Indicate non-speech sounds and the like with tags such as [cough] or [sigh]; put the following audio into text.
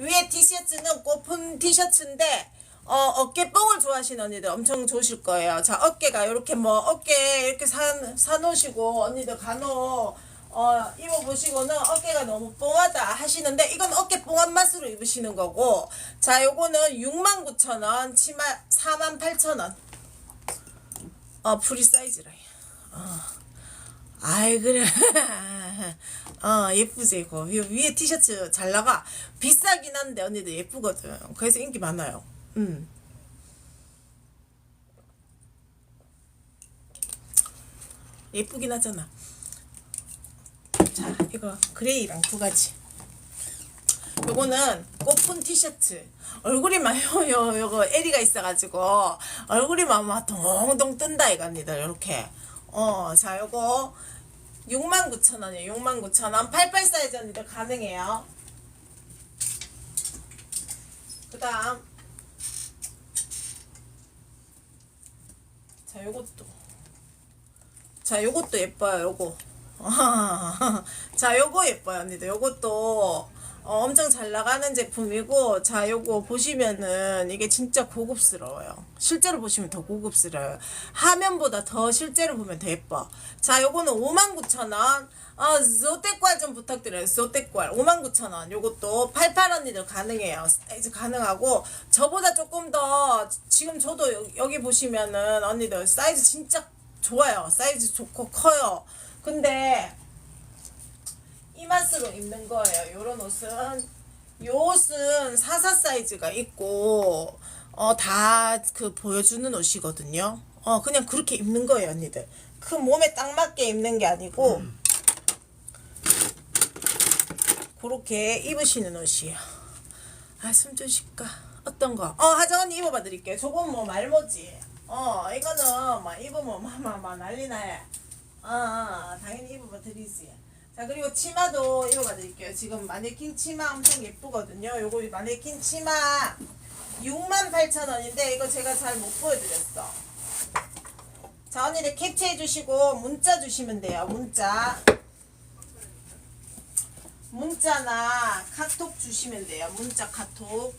위에 티셔츠는 꽃픈 티셔츠인데 어, 어깨 뽕을 좋아하시는 언니들 엄청 좋으실 거예요. 자, 어깨가 이렇게 뭐 어깨 이렇게 사, 사놓으시고 언니들 간혹 어, 입어보시고는 어깨가 너무 뽕하다 하시는데 이건 어깨 뽕한 맛으로 입으시는 거고 자, 요거는 69,000원, 치마 48,000원. 어, 프리 사이즈라. 어. 아이 그래 [laughs] 어 예쁘지 이거. 위- 위에 티셔츠 잘 나가. 비싸긴 한데 언니들 예쁘거든. 그래서 인기 많아요. 음. 예쁘긴 하잖아. 자 이거 그레이랑 두 가지. 요거는 꽃분 티셔츠. 얼굴이 막 요, 요, 요거 에리가 있어가지고 얼굴이 막, 막 동동 뜬다 이겁니다 요렇게. 어 자 요거 69,000원이에요. 69,000원. 88 사이즈 언니들 가능해요. 그 다음. 자 요것도. 자 요것도 예뻐요 요거. [laughs] 자 요거 예뻐요 언니들. 요것도 어, 엄청 잘 나가는 제품이고 자 요거 보시면은 이게 진짜 고급스러워요. 실제로 보시면 더 고급스러워요. 화면보다 더 실제로 보면 더 예뻐. 자 요거는 59,000원. 아 조떼꼴 좀 부탁드려요. 조떼꼴 59,000원. 요것도 88 언니들 가능해요. 사이즈 가능하고 저보다 조금 더 지금 저도 여- 여기 보시면은 언니들 사이즈 진짜 좋아요. 사이즈 좋고 커요. 근데 이 맛으로 입는 거예요. 요런 옷은 요 옷은 44 사이즈가 있고 어 다 그 보여주는 옷이거든요. 어 그냥 그렇게 입는 거예요, 언니들. 그 몸에 딱 맞게 입는 게 아니고 그렇게 입으시는 옷이에요. 아, 숨 좀 쉴까? 어떤 거? 어, 하정 언니 입어봐 드릴게요. 저건 뭐 말모지. 어, 이거는 막 입으면 막 막 막 난리 나요. 어, 어, 당연히 입어봐 드리지. 자, 그리고 치마도 입어봐 드릴게요. 지금 마네킹 치마 엄청 예쁘거든요. 요거 마네킹 치마 68,000원인데 이거 제가 잘 못 보여드렸어. 자, 언니들 캡처해 주시고 문자 주시면 돼요. 문자. 문자나 카톡 주시면 돼요. 문자 카톡.